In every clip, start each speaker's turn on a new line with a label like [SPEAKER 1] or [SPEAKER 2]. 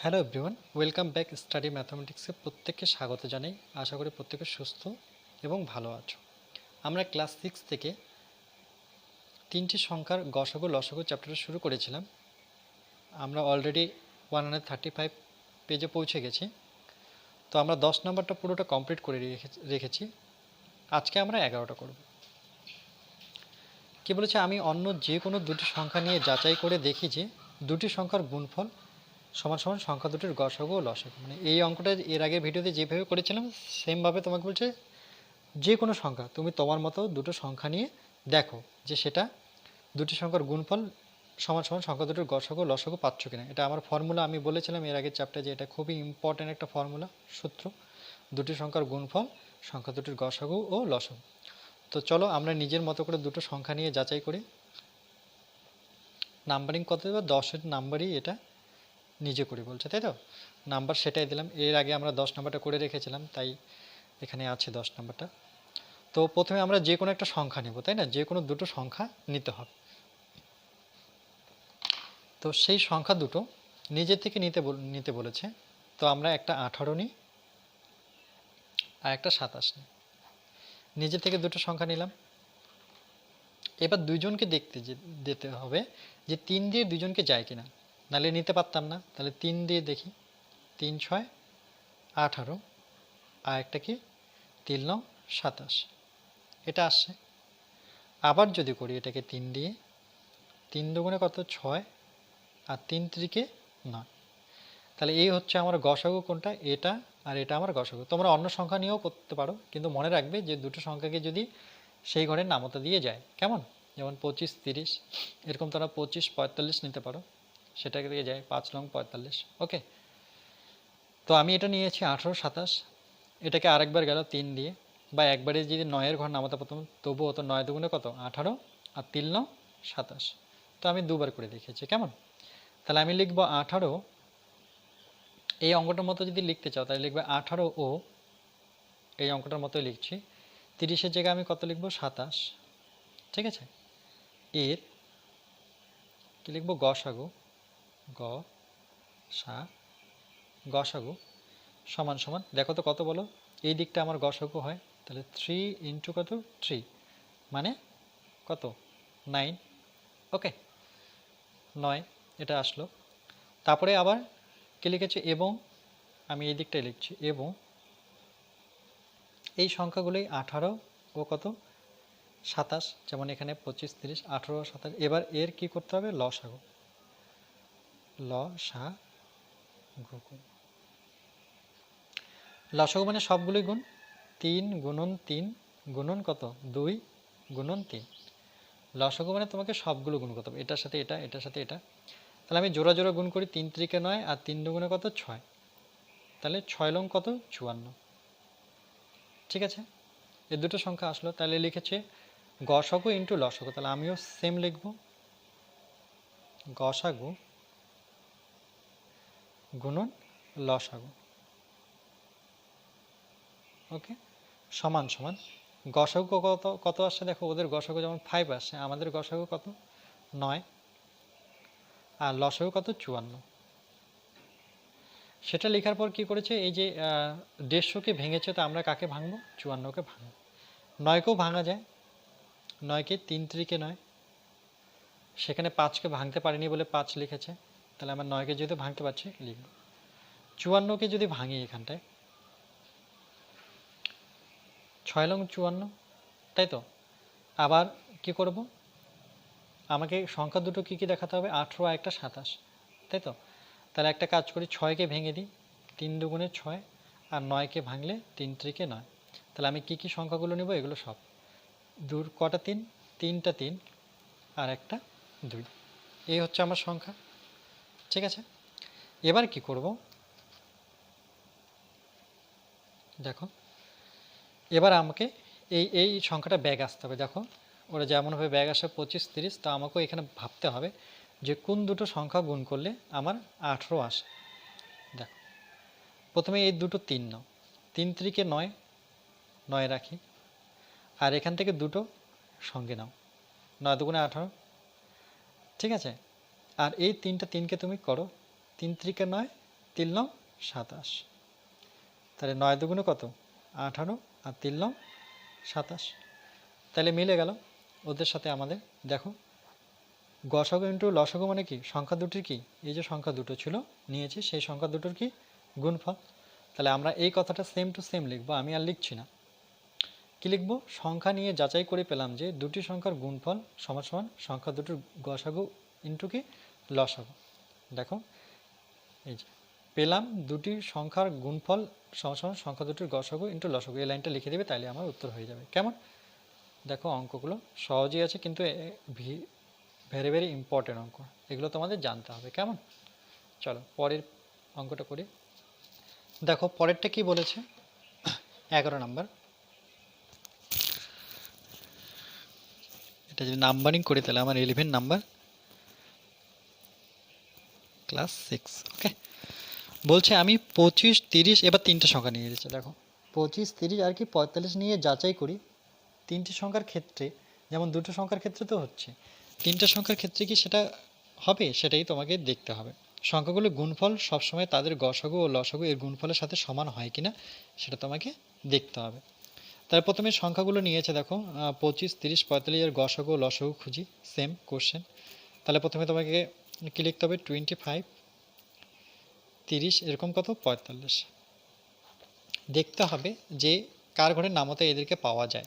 [SPEAKER 1] Hello everyone, welcome back study ম্যাথামেটিক্সে প্রত্যেককে স্বাগত জানাই। আশা করি প্রত্যেকে সুস্থ এবং ভালো আছো। আমরা ক্লাস সিক্স থেকে তিনটি সংখ্যার গসগো লসগো চ্যাপ্টারটা শুরু করেছিলাম। আমরা already one hundred thirty five পেজে পৌঁছে গেছি। তো আমরা দশ নম্বরটা পুরোটা কমপ্লিট করে রেখে- রেখেছি। আজকে আমরা এগারোটা করব। কি বলেছে, আমি অন্য যে কোনো দুটি সংখ্যা নিয়ে যাচাই করে দেখি যে দুটি সংখ্যার গুণফল সমান সমান সংখ্যা দুটির গসগো ও লসগো মানে এই অঙ্কটা এর আগের ভিডিওতে যেভাবে করেছিলাম সেমভাবে তোমাকে বলছে যে কোনো সংখ্যা, তুমি তোমার মতো দুটো সংখ্যা নিয়ে দেখো যে সেটা দুটি সংখ্যার গুণফল সমান সমান সংখ্যা দুটির গসগো লসগো পাচ্ছ কিনা। এটা আমার ফর্মুলা আমি বলেছিলাম এর আগের চ্যাপ্টারে যে এটা খুবই ইম্পর্ট্যান্ট একটা ফর্মুলা সূত্র। দুটি সংখ্যার গুণফল, সংখ্যা দুটির গসগো ও লসগো তো চলো আমরা নিজের মতো করে দুটো সংখ্যা নিয়ে যাচাই করি। নাম্বারিং কত দেবো দশের নাম্বারই এটা। নিজে করি বলছে, তাই তো? নাম্বার সেটাই দিলাম। এর আগে আমরা দশ নাম্বারটা করে রেখেছিলাম, তাই এখানে আছে দশ নাম্বারটা তো প্রথমে আমরা যে কোনো একটা সংখ্যা নেব, তাই না? যে কোনো দুটো সংখ্যা নিতে হবে। তো সেই সংখ্যা দুটো নিজে থেকে নিতে নিতে বলেছে। তো আমরা একটা আঠারো নিই, আর একটা সাতাশ নিই। নিজে থেকে দুটো সংখ্যা নিলাম। এবার দুইজনকে দেখতে যেতে হবে যে তিন দিয়ে দুজনকে যায় কিনা। নাহলে নিতে পারতাম না। তাহলে তিন দিয়ে দেখি। তিন, ছয়, আঠারো। আর একটা কি? তিন, নং, সাতাশ। এটা আসছে। আবার যদি করি এটাকে তিন দিয়ে, তিন দুগুণে কত? ছয়। আর তিন ত্রিকে নয়। তাহলে এই হচ্ছে আমার গসাগু কোনটা? এটা আর এটা আমার গসাগু। তোমরা অন্য সংখ্যা নিয়েও করতে পারো, কিন্তু মনে রাখবে যে দুটো সংখ্যাকে যদি সেই ঘরের নামতা দিয়ে যায়, কেমন? যেমন পঁচিশ, তিরিশ। এরকম তোমরা পঁচিশ, পঁয়তাল্লিশ নিতে পারো। সেটাকে দিয়ে যায় পাঁচ লং পঁয়তাল্লিশ, ওকে? তো আমি এটা নিয়েছি আঠেরো সাতাশ, এটাকে আরেকবার গেল তিন দিয়ে, বা একবারে যদি নয়ের ঘর নামাতে প্রথম তবুও তো নয় দুগুণে কত? আঠারো আর তিন নং সাতাশ। তো আমি দুবার করে দেখেছি কেমন? তাহলে আমি লিখব আঠারো, এই অঙ্কটার মতো যদি লিখতে চাও, তাহলে লিখবে আঠারো ও, এই অঙ্কটার মতোই লিখছি, তিরিশের জায়গায় আমি কত লিখব? সাতাশ, ঠিক আছে? এর, কি লিখব? গসাগু গ, সা গসাগু সমান সমান। দেখো তো কত বলো? এই দিকটা আমার গসাগু হয়, তাহলে থ্রি ইন্টু কত? থ্রি মানে কত? Nine okay. নয়, এটা আসলো। তারপরে আবার কে লিখেছে? এবং, আমি এই দিকটাই লিখছি, এবং। এই সংখ্যাগুলোই আঠারো ও কত? সাতাশ, যেমন এখানে পঁচিশ, তিরিশ, আঠারো, সাতাশ। এবার এর কি করতে হবে? লসাগু ল, সা, গু গু। লসাগু মানে সবগুলোই গুণ। তিন গুণন তিন, গুণন কত? দুই গুণন তিন। লসাগু মানে তোমাকে সবগুলো গুণ করতে হবে। এটার সাথে এটা, এটার সাথে এটা। তাহলে আমি জোড়া জোড়া গুণ করি। তিন ত্রিকে নয় আর তিন দুগুণে কত? ছয়। তাহলে ছয় লং কত? চুয়ান্ন। ঠিক আছে? এই দুটো সংখ্যা আসলো। তাহলে লিখেছে গসাগু ইন্টু লসাগু তাহলে আমিও সেম লিখব। গসাগু গুণন লসাগু ওকে? সমান সমান। গসাগু কত কত আসছে দেখো, ওদের গসাগু যেমন ফাইভ আসছে আমাদের গসাগু কত? নয়। আর লসাগু কত? চুয়ান্ন। সেটা লেখার পর কি করেছে? এই যে দেড়শোকে ভেঙেছে, তো আমরা কাকে ভাঙবো? চুয়ান্নকে ভাঙবো। নয়কেও ভাঙা যায়। নয়কে তিন ত্রিকে নয়। সেখানে পাঁচকে ভাঙতে পারিনি বলে পাঁচ লিখেছে। তাহলে আমার নয়কে যদি ভাঙতে পারছি, লিখব। চুয়ান্নকে যদি ভাঙি এখানটায়, ছয় লং চুয়ান্ন, তাই তো? আবার কি করব? আমাকে সংখ্যা দুটো কি কি দেখাতে হবে? আঠেরো আর একটা, সাতাশ, তাই তো? তাহলে একটা কাজ করি, ছয়কে ভেঙে দিই, তিন দুগুণে ছয়, আর নয়কে ভাঙলে তিন ত্রিকে নয়। তাহলে আমি কি কি সংখ্যাগুলো নেব? এগুলো সব। দূর কটা তিন? তিনটা তিন, আর একটা দুই। এই হচ্ছে আমার সংখ্যা। ঠিক আছে? এবার কি করব? দেখো, এবার আমাকে এই এই সংখ্যাটা ব্যাগ আসতে হবে। দেখো, ওরা যেমনভাবে ব্যাগ আসে পঁচিশ, তিরিশ, তা আমাকেও এখানে ভাবতে হবে যে কোন দুটো সংখ্যা গুণ করলে আমার আঠেরো আসে। দেখো, প্রথমে এই দুটো তিন নাও। তিন ত্রিকে নয় নয় রাখি। আর এখান থেকে দুটো সঙ্গে নাও। নয় দুগুণে আঠারো। ঠিক আছে? আর এই তিনটা তিনকে তুমি করো। তিন ত্রিকে নয়, তিন নং সাতাশ। তাহলে নয় দুগুণে কত? আঠারো আর তিন নং সাতাশ। তাহলে মিলে গেল। ওদের সাথে আমাদের, দেখো, গসাগু ইন্টু লসাগু মানে কি? সংখ্যা দুটির কি? এই যে সংখ্যা দুটো ছিল, নিয়েছি, সেই সংখ্যা দুটোর কি? গুণফল। তাহলে আমরা এই কথাটা সেম টু সেম লিখব, আমি আর লিখছি না। কি লিখব? সংখ্যা নিয়ে যাচাই করে পেলাম যে দুটি সংখ্যার গুণফল সমান সমান সংখ্যা দুটোর গসাগু ইন্টু কি? লসাগু। দেখো, এই যে, পেলাম দুটি সংখ্যার গুণফল সমান সমান সংখ্যা দুটির গসাগু ইন্টু লসাগু। এই লাইনটা লিখে দেবে তাহলে আমার উত্তর হয়ে যাবে। কেমন? দেখো, অঙ্কগুলো সহজই আছে, কিন্তু ভেরি ভেরি ইম্পর্টেন্ট অঙ্ক। এগুলো তোমাদের জানতে হবে, কেমন? চলো, পরের অঙ্কটা করি। দেখো, পরেরটা কি বলেছে? এগারো নাম্বার। এটা যদি নাম্বারিং করি, তাহলে আমার eleven number. Class six okay বলছে আমি পঁচিশ, তিরিশ, এবার তিনটে সংখ্যা নিয়ে এসেছে, দেখো। পঁচিশ, তিরিশ আর কি পঁয়তাল্লিশ নিয়ে যাচাই করি, তিনটে সংখ্যার ক্ষেত্রে, যেমন দুটো সংখ্যার ক্ষেত্রে তো হচ্ছে, তিনটে সংখ্যার ক্ষেত্রে কি সেটা হবে? সেটাই তোমাকে দেখতে হবে। সংখ্যাগুলো গুণফল সবসময় তাদের গসাগু ও লসাগু এর গুণফলের সাথে সমান হয় কিনা, সেটা তোমাকে দেখতে হবে। তার প্রথমে সংখ্যাগুলো নিয়েছে, দেখো পঁচিশ, তিরিশ, পঁয়তাল্লিশ এর গসাগু ও লসাগু খুঁজি সেম কোশ্চেন তাহলে প্রথমে তোমাকে কি লিখতে হবে? টোয়েন্টি ফাইভ তিরিশ, এরকম কত? পঁয়তাল্লিশ। দেখতে হবে যে কার ঘরের নামতে এদেরকে পাওয়া যায়।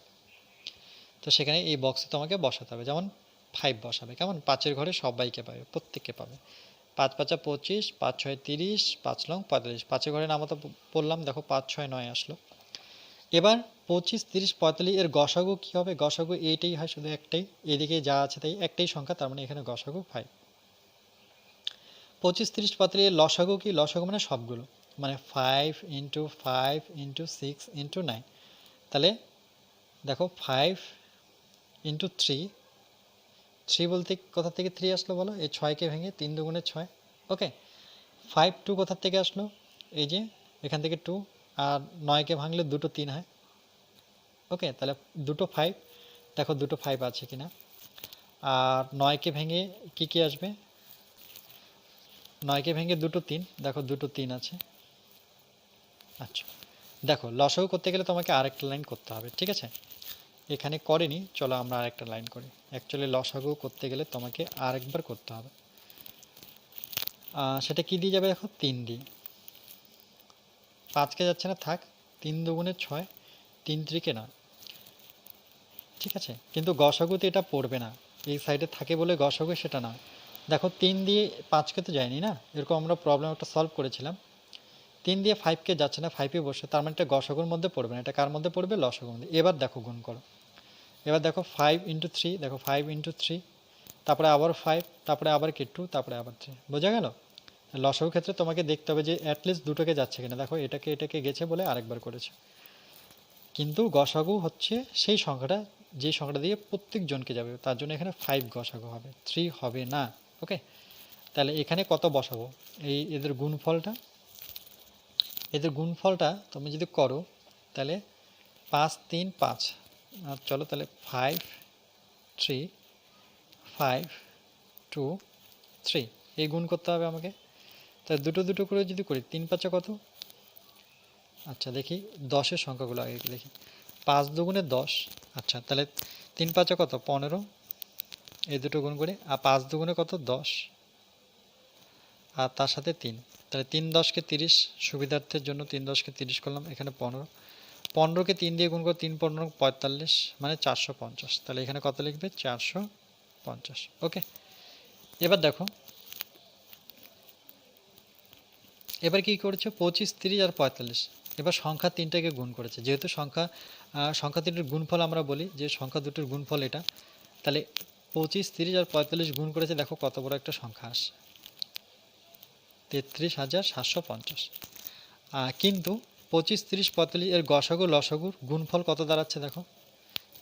[SPEAKER 1] তো সেখানে এই বক্সে তোমাকে বসাতে হবে। যেমন ফাইভ বসাবে। কেমন? পাঁচের ঘরে সবাইকে পাবে, প্রত্যেককে পাবে। পাঁচ পাঁচা পঁচিশ, পাঁচ ছয় তিরিশ, পাঁচ লং পঁয়তাল্লিশ। পাঁচের ঘরে নামতা পড়লাম দেখো পাঁচ ছয় নয় আসলো। এবার পঁচিশ, তিরিশ, পঁয়তাল্লিশ এর গসাগু কী হবে? গসাগু এইটাই হয় শুধু একটাই। এদিকে যা আছে তাই একটাই সংখ্যা, তার মানে এখানে গসাগু ফাইভ পঁচিশ তিরিশ এর লসাগু কি? লসাগু মানে সবগুলো। মানে five into five into six into nine তাহলে দেখো ফাইভ ইন্টু থ্রি থ্রি বলতে কোথা থেকে থ্রি আসলো বলো? এই ছয়কে ভেঙে তিন দুগুণে ছয়। ওকে ফাইভ টু কোথার থেকে আসলো? এই যে এখান থেকে টু আর নয়কে ভাঙলে দুটো তিন হয়। ওকে তাহলে দুটো ফাইভ দেখো দুটো ফাইভ আছে কিনা। আর নয়কে ভেঙে কি কি আসবে? নয়কে ভেঙে দুটো তিন। দেখো, দুটো তিন আছে। আচ্ছা। দেখো, লসাগু করতে গেলে তোমাকে আরেকটা লাইন করতে হবে, ঠিক আছে? এখানে করেনি, চলো আমরা আরেকটা লাইন করি। অ্যাকচুয়ালি লসাগু করতে গেলে তোমাকে আরেকবার করতে হবে। সেটা কি দিয়ে যাবে দেখো? তিন দিয়ে। পাঁচকে যাচ্ছে না, থাক। তিন দুগুণে ছয়, তিন ত্রিকে না ঠিক আছে? কিন্তু গসাগুতে এটা পড়বে না। এই সাইডে থাকে বলে গসাগু সেটা না দেখো, তিন দিয়ে পাঁচকে তো যায়নি না? এরকম আমরা প্রবলেম একটা সলভ করেছিলাম। তিন দিয়ে ফাইভকে যাচ্ছে না ফাইভে বসে, তার মানে এটা গসাগুর মধ্যে পড়বে না। এটা কার মধ্যে পড়বে? লসাগুর মধ্যে। এবার দেখো, গুণ করো। এবার দেখো ফাইভ ইন্টু থ্রি দেখো ফাইভ ইন্টু থ্রি তারপরে আবার ফাইভ তারপরে আবার কে টু তারপরে আবার থ্রি বোঝা গেল? লসাগুর ক্ষেত্রে তোমাকে দেখতে হবে যে অ্যাটলিস্ট দুটোকে যাচ্ছে কিনা। দেখো, এটাকে এটাকে গেছে বলে আরেকবার করেছে। কিন্তু গসাগু হচ্ছে সেই সংখ্যাটা, যে সংখ্যাটা দিয়ে প্রত্যেক জনকে যাবে। তার জন্য এখানে ফাইভ গসাগু হবে। থ্রি হবে না। ওকে তাহলে এখানে কত বসাবো? এই এদের গুণফলটা? এদের গুণফলটা তুমি যদি করো, তাহলে পাঁচ, তিন, পাঁচ। আর চলো তাহলে five three five two three এই গুণ করতে হবে আমাকে। তাহলে দুটো দুটো করে যদি করি, তিন, পাঁচা কত? আচ্ছা দেখি দশের সংখ্যাগুলো আগে দেখি। পাঁচ দুগুণে দশ। আচ্ছা তাহলে তিন, পাঁচা কত? পনেরো। এই দুটো গুণ করে। আর পাঁচ দুগুণে কত? দশ। আর তার সাথে তিন। তাহলে তিন দশকে তিরিশ, সুবিধার্থের জন্য তিন দশকে তিরিশ করলাম, এখানে পনেরো। পনেরোকে তিন দিয়ে গুণ করে তিন, পনেরো, পঁয়তাল্লিশ মানে চারশো পঞ্চাশ। তাহলে এখানে কত লিখবে? চারশো পঞ্চাশ। ওকে। এবার দেখো। এবার কি করেছে? পঁচিশ, তিরিশ আর পঁয়তাল্লিশ। এবার সংখ্যা তিনটাকে গুণ করেছে। যেহেতু সংখ্যা সংখ্যা তিনটির গুণফল আমরা বলি, যে সংখ্যা দুটির গুণফল এটা, তাহলে পঁচিশ, তিরিশ আর পঁয়তাল্লিশ গুণ করেছে, দেখো কত বড় একটা সংখ্যা আসে তেত্রিশ হাজার সাতশো পঞ্চাশ। কিন্তু পঁচিশ, তিরিশ, পঁয়তাল্লিশ এর গসাগু লসাগুর গুণফল কত দাঁড়াচ্ছে দেখো?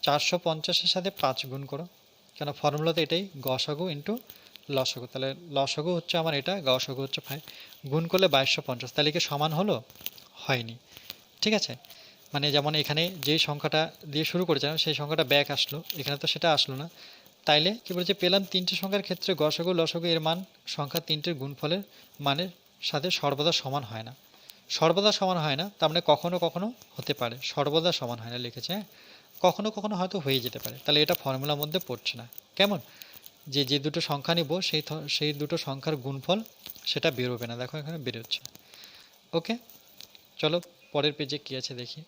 [SPEAKER 1] চারশো পঞ্চাশের সাথে পাঁচ গুণ করো। কেন ফর্মুলাতে এটাই গসাগু ইন্টু লসাগু। তাহলে লসাগু হচ্ছে আমার এটা, গসাগু হচ্ছে ফাইভ গুণ করলে বাইশশো পঞ্চাশ। তাহলে কি সমান হলো? হয়নি। ঠিক আছে? মানে যেমন এখানে যেই সংখ্যাটা দিয়ে শুরু করেছিলাম, সেই সংখ্যাটা ব্যাক আসলো। এখানে তো সেটা আসলো না। তাইলে কি বলছে, পেলাম তিনটে সংখ্যার ক্ষেত্রে গসাগু, লসাগু এর মান, সংখ্যা তিনটের গুণফলের মানের সাথে সর্বদা সমান হয় না। সর্বদা সমান হয় না, তার মানে কখনো কখনো হতে পারে। সর্বদা সমান হয় না লিখেছে হ্যাঁ? কখনো কখনো হয়তো হয়ে যেতে পারে। তাহলে এটা ফর্মুলার মধ্যে পড়ছে না। কেমন? যে যে দুটো সংখ্যা নিব, সেই সেই দুটো সংখ্যার গুণফল সেটা বেরোবে না। দেখো এখানে বেরোচ্ছে। ওকে? চলো পরের পেজে কী আছে দেখি।